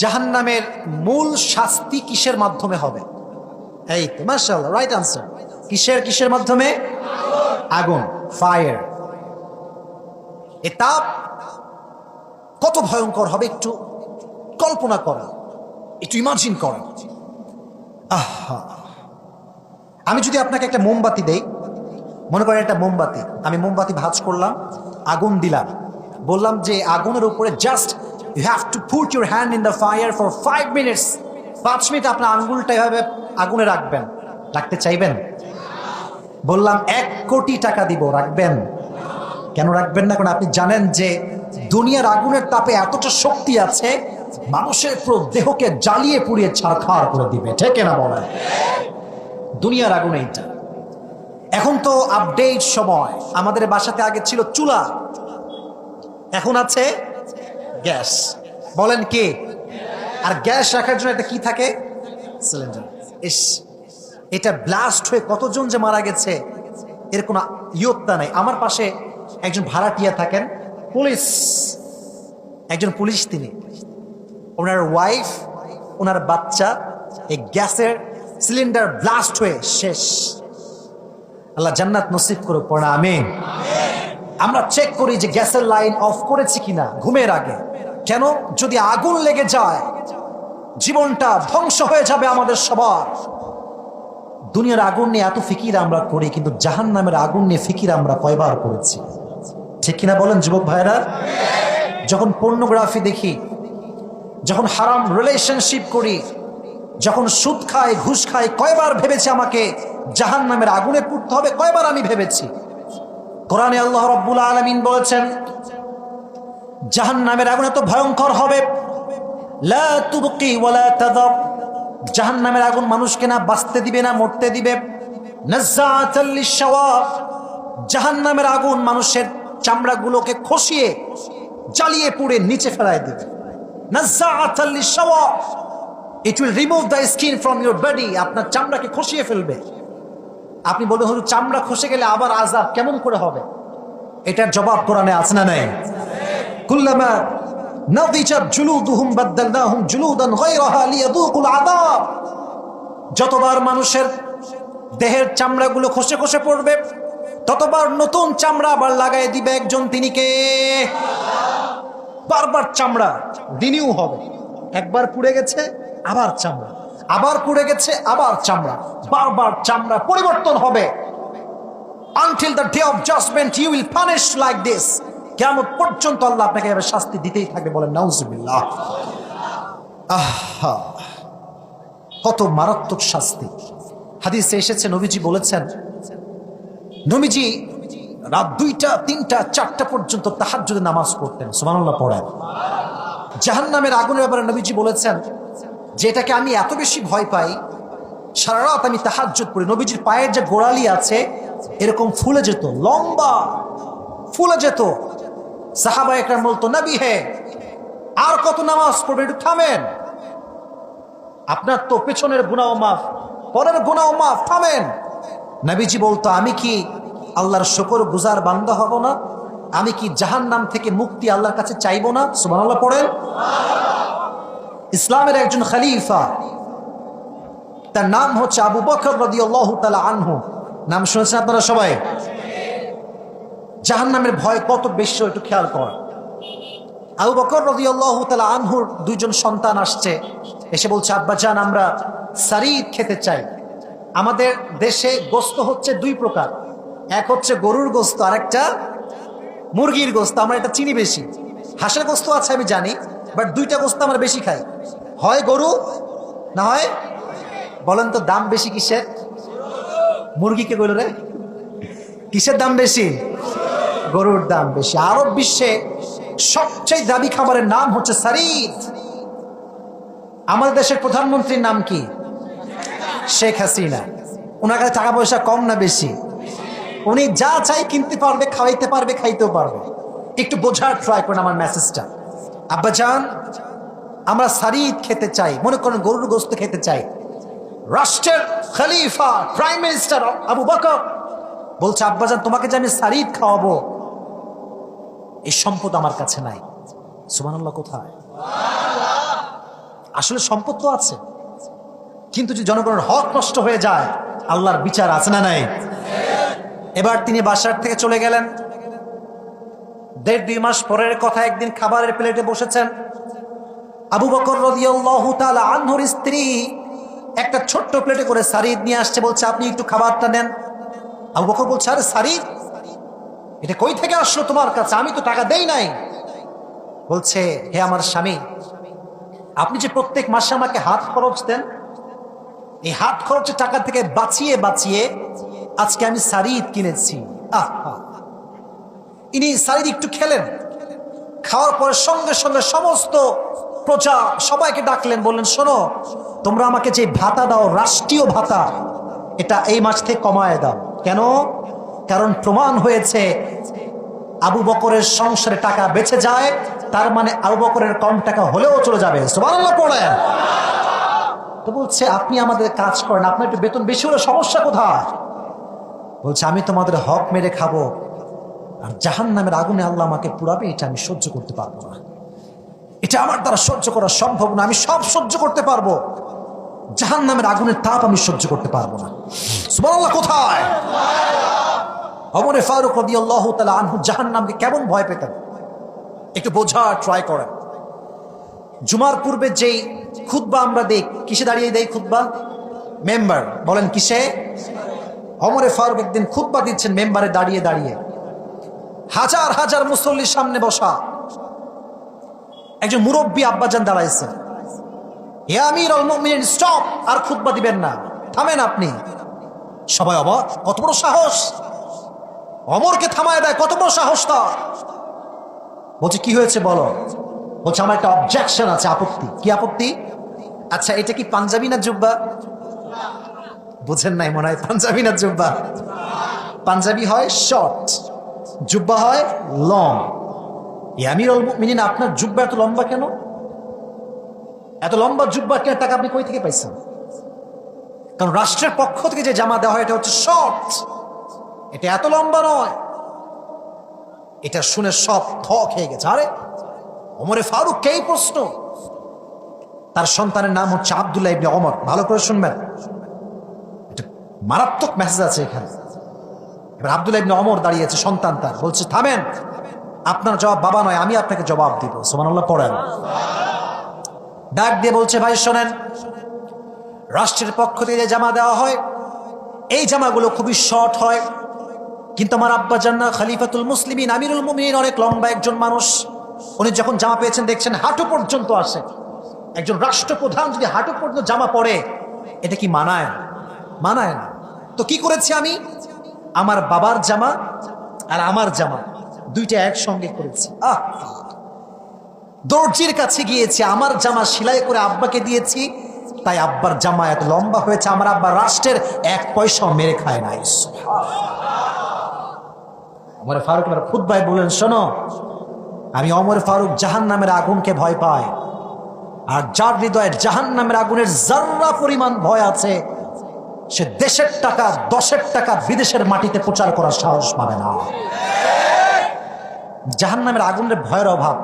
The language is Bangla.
জাহান্নামের মূল শাস্তি কিসের মাধ্যমে হবে? এই তো মার্শাল রাইট আনসার কিসের কিসের মাধ্যমে? আগুন ফায়ার এ তাপ কত ভয়ঙ্কর হবে একটু কল্পনা করা, একটু ইমাজিন করা। আহা। আমি যদি আপনাকে একটা মোমবাতি দেই, মনে করেন একটা মোমবাতি, আমি মোমবাতি ভাঁজ করলাম, আগুন দিলাম, বললাম যে আগুনের উপরে just you have to put your hand in the fire for five minutes পাঁচ মিনিট আপনার আঙ্গুলটা এভাবে আগুনে রাখবেন। রাখতে চাইবেন? বললাম, এক কোটি টাকা দিব, রাখবেন। কেন রাখবেন না? কারণ আপনি জানেন যে দুনিয়ার আগুনের তাপে এতটা শক্তি আছে, মানুষের দেহকে জ্বালিয়ে পুড়িয়ে ছাড়খাড় করে দিবে। ঠিক না বলেন? দুনিয়ার আগুন এইটা। এখন তো আপডেট সময়। আমাদের বাসাতে আগে ছিল চুলা। এখন আছে গ্যাস। বলেন কে? আর গ্যাস রাখার জন্য এটা কি থাকে? সিলিন্ডার। ইস, এটা ব্লাস্ট হয়ে কতজন যে মারা গেছে, এর কোনো ইয়ত্তা নাই। আমার পাশে একজন ভাড়াটিয়া থাকেন, পুলিশ। একজন পুলিশ তিনি। ওনার ওয়াইফ, ওনার বাচ্চা, এই গ্যাসের সিলিন্ডার ব্লাস্ট হয়ে শেষ। আল্লাহ জান্নাত নসিব করুক, পড়া আমি আমরা চেক করি যে গ্যাসের লাইন অফ করেছি কিনা, ঘুমের আগে। কেন যদি আগুন লেগে যায়, জীবনটা ধ্বংস হয়ে যাবে আমাদের সবার। দুনিয়ার আগুন নিয়ে এত ফিকির আমরা করি, কিন্তু জাহান নামের আগুন নিয়ে ফিকির আমরা কয়বার করেছি? ঠিক কিনা বলেন যুবক ভাইরা যখন পর্নোগ্রাফি দেখি, যখন হারাম রিলেশনশিপ করি, যখন সুদ খাই, ঘুষ খাই, কয়বার ভেবেছি আমাকে জাহান নামের আগুনে পুড়তে হবে, কয়বার আমি ভেবেছি? কোরআনে আল্লাহ রব্বুল আলমিন বলেছেন জাহান নামের আগুন এত ভয়ঙ্কর হবে। জাহান নামের আগুন মানুষকে না বাঁচতে দিবে, না মরতে দিবে। জাহান নামের আগুন মানুষের চামড়াগুলোকে খসিয়ে, জ্বালিয়ে পুড়ে নিচে ফেলায় দিবে। It will remove the skin from your body আপনার চামড়াকে খসিয়ে ফেলবে। আপনি বলবেন হয়তো চামড়া খসে গেলে আবার আজাব কেমন করে হবে? এটার জবাব কোরআনে আছে না নাই? কুল্লামা নাদিজাত জুলুদুহুম বাদদালনাহুম জুলুদান গায়রাহা লিয়াযুকুল আযাব। যতবার মানুষের দেহের চামড়াগুলো খসে খসে পড়বে, ততবার নতুন চামড়া আবার লাগাই দিবে একজন তিনি কে? বারবার চামড়া, দিনিও হবে। একবার পুড়ে গেছে, আবার চামড়া। আবার পুড়ে গেছে, আবার চামড়া। বারবার চামড়া পরিবর্তন হবে। Until the day of judgement you will punish like this কেমন পর্যন্ত আল্লাহ আপনাকে এভাবে শাস্তি দিতেই থাকবে বলেন, নাউজুবিল্লাহ। আহা, কত মারাত্মক শাস্তি। হাদিসে এসেছে, নবীজি বলেছেন, নবীজি রাত দুইটা, তিনটা, চারটা পর্যন্ত তাহার যদি নামাজ পড়তেন সুমানুল্লাহ পড়েন। জাহান নামের আগুনের ব্যাপারে নবীজি বলেছেন যে এটাকে আমি এত বেশি ভয় পাই, সারা রাত আমি তাহাজ্জুদ পড়ি। নবীজির পায়ের যে গোড়ালি আছে, এরকম ফুলে যেত, লম্বা ফুলে যেত সাহাবা একরাম বলতো, নবী হে, আর কত নামাজ পড়বে, একটু থামেন। আপনার তো পেছনের গুনাও মাফ, পরের গুনাও মাফ, থামেন। নবীজি বলতো, আমি কি আল্লাহর শকর গুজার বান্দা হব না? আমি কি জাহান নাম থেকে মুক্তি আল্লাহর কাছে চাইব না? সুবহানাল্লাহ পড়েন। ইসলামের একজন খালিফা, তার নাম হচ্ছে আবু বকর রাদিয়াল্লাহু তাআলা আনহু। নাম শুনেছেন আপনারা সবাই? জাহান নামের ভয় কত বেশি, একটু খেয়াল কর। আবু বকর রাদিয়াল্লাহু তাআলা আনহুর দুইজন সন্তান আসছে। এসে বলছে, আব্বা জান, আমরা সারিদ খেতে চাই। আমাদের দেশে গোস্ত হচ্ছে দুই প্রকার। এক হচ্ছে গরুর গোস্ত আর একটা মুরগির গোস্ত। আমরা এটা চিনি বেশি। হাঁসের গোস্ত আছে, আমি জানি, বাট দুইটা গোস্ত আমরা বেশি খাই। হয় গরু, না হয় বলেন তো দাম বেশি কিসের? মুরগিকে বলল রে। কিসের দাম বেশি? গরুর দাম বেশি। আরব বিশ্বে সবচেয়ে দাবি খাবারের নাম হচ্ছে সারিদ আমাদের দেশের প্রধানমন্ত্রীর নাম কি? শেখ হাসিনা। ওনার কাছে টাকা পয়সা কম না বেশি? উনি যা চাই কিনতে পারবে, খাওয়াইতে পারবে, খাইতেও পারবে। একটু বোঝার ট্রাই করেন আমার মেসেজটা আব্বা জান, আমরা সারিদ খেতে চাই। মনে করেন গরুর গোস্ত খেতে চাই। রাষ্ট্রের খলিফা প্রাইম মিনিস্টার আবু বকর বলছে আব্বাজান তোমাকে যে আমি সারিদ খাওয়াবো এই সম্পদ আমার কাছে নাই। সুবহানাল্লাহ, কোথায়? আসলে সম্পদ তো আছে। কিন্তু যদি জনগণের হক নষ্ট হয়ে যায়, আল্লাহর বিচার আছে না নাই? এবার তিনি বাসার থেকে চলে গেলেন। দেড় দুই মাস পরের কথা একদিন খাবারের প্লেটে বসেছেন। আবু বকর রদিয়াল্লাহু স্ত্রী একটা ছোট্ট প্লেটে করে সারিদ নিয়ে আসছে, বলছে, আপনি একটু খাবারটা নেন। আবু বকর বলছে, আরে সারিদ এটা কই থেকে আসলো তোমার কাছে? আমি তো টাকা দেই নাই। বলছে, হে আমার স্বামী, আপনি যে প্রত্যেক মাসে আমাকে হাত খরচ দেন, এই হাত খরচের টাকা থেকে বাঁচিয়ে বাঁচিয়ে আজকে আমি সারিদ কিনেছি। আহা ইনি সারিদ একটু খেলেন। খাওয়ার পরে সঙ্গে সঙ্গে সমস্ত প্রজা সবাইকে ডাকলেন, বললেন, শোনো, তোমরা আমাকে যে ভাতা দাও, রাষ্ট্রীয় ভাতা, এটা এই মাস থেকে কমায় দাও। কেন? কারণ প্রমাণ হয়েছে, আবু বকরের সংসারে টাকা বেঁচে যায়, তার মানে আবু বকরের কম টাকা হলেও চলে যাবে। তো বলছে, আপনি আমাদের কাজ করেন, আপনার একটু বেতন বেশি হলে সমস্যা কোথায়? বলছে, আমি তোমাদের হক মেরে খাব, আর জাহান নামের আগুনে আল্লাহ আমাকে পুরাবে, এটা আমি সহ্য করতে পারব না। এটা আমার দ্বারা সহ্য করা সম্ভব না, আমি সব সহ্য করতে পারব। জাহান নামের আগুনের তাপ আমি সহ্য করতে পারব না। সুবহানাল্লাহ কোথায়? অমরে ফারুক রদি আল্লাহ তালা আনহু জাহান নামকে কেমন ভয় পেতেন? একটু বোঝা ট্রাই করেন। জুমার পূর্বে যেই খুতবা আমরা দেই, কিসে দাঁড়িয়ে দেই খুতবা? মেম্বার। বলেন কিসে? অমরে ফারুক একদিন খুতবা দিচ্ছেন মেম্বারে দাঁড়িয়ে দাঁড়িয়ে। হাজার হাজার মুসল্লির সামনে বসা। একজন মুরব্বী আব্বাজান দাঁড়াইছে। হে আমির অল মুমিনিন স্টপ আর খুতবা দিবেন না। থামেন আপনি। সবাই অবাক। কত বড় সাহস! অমরকে থামায় দেয়, কত বড় সাহস তার। বলছে, কি হয়েছে বলো? বলছে, আমার একটা অবজেকশন আছে, আপত্তি। কি আপত্তি? আচ্ছা এটা কি পাঞ্জাবি না জুব্বা? বুঝেন নাই, মনে হয় পাঞ্জাবি না জুব্বা। পাঞ্জাবি হয় শর্ট জুব্বা হয় লং আমির মিনিন আপনার জুব্বা এত লম্বা কেন? এত লম্বা জুব্বা কেন টাকা আপনি কই থেকে পাইছেন? কারণ রাষ্ট্রের পক্ষ থেকে যে জামা দেওয়া হয়, এটা হচ্ছে শর্ট এটা এত লম্বা নয়। এটা শুনে সব থ খেয়ে গেছে। আরে অমরে ফারুক, কে প্রশ্ন? তার সন্তানের নাম হচ্ছে আবদুল্লাহ ইবনে অমর ভালো করে শুনবেন। এটা মারাত্মক মেসেজ আছে এখানে। এবার আবদুল্লাহ ইবনে অমর দাঁড়িয়েছে, সন্তান তার। বলছে, থামেন। আপনার জবাব বাবা নয়, আমি আপনাকে জবাব দিব। সোমানুল্লাহ পড়েন। ডাক দিয়ে বলছে, ভাই, শোনেন। রাষ্ট্রের পক্ষ থেকে যে জামা দেওয়া হয়, এই জামাগুলো খুবই শর্ট হয়। কিন্তু আমার আব্বা জান্না খালিফাতুল মুসলিমিন, আমিরুল মুমিন অনেক লম্বা একজন মানুষ। উনি যখন জামা পেয়েছেন, দেখছেন হাঁটু পর্যন্ত আসে একজন রাষ্ট্রপ্রধান যদি হাঁটু পর্যন্ত জামা পরে, এটা কি মানায় না? মানায় না। তো কি করেছি আমি? আমার বাবার জামা আর আমার জামা দুইটা একসঙ্গে করেছি। আহ! দর্জির কাছে গিয়েছি, আমার জামা সেলাই করে আব্বাকে দিয়েছি। তাই আব্বার জামা এত লম্বা হয়েছে, আমার আব্বা রাষ্ট্রের এক পয়সাও মেরে খায় নাই। অমর ফারুক এবার খুদ ভাই বলেন শোনো, আমি অমর ফারুক জাহান নামের আগুনকে ভয় পাই। আর যার হৃদয়ের জাহান নামের আগুনের জাররা পরিমাণ ভয় আছে, সে দেশের টাকা, দশের টাকা বিদেশের মাটিতে প্রচার করার সাহস পাবে না। জাহান নামের আগুনের ভয়ের অভাব।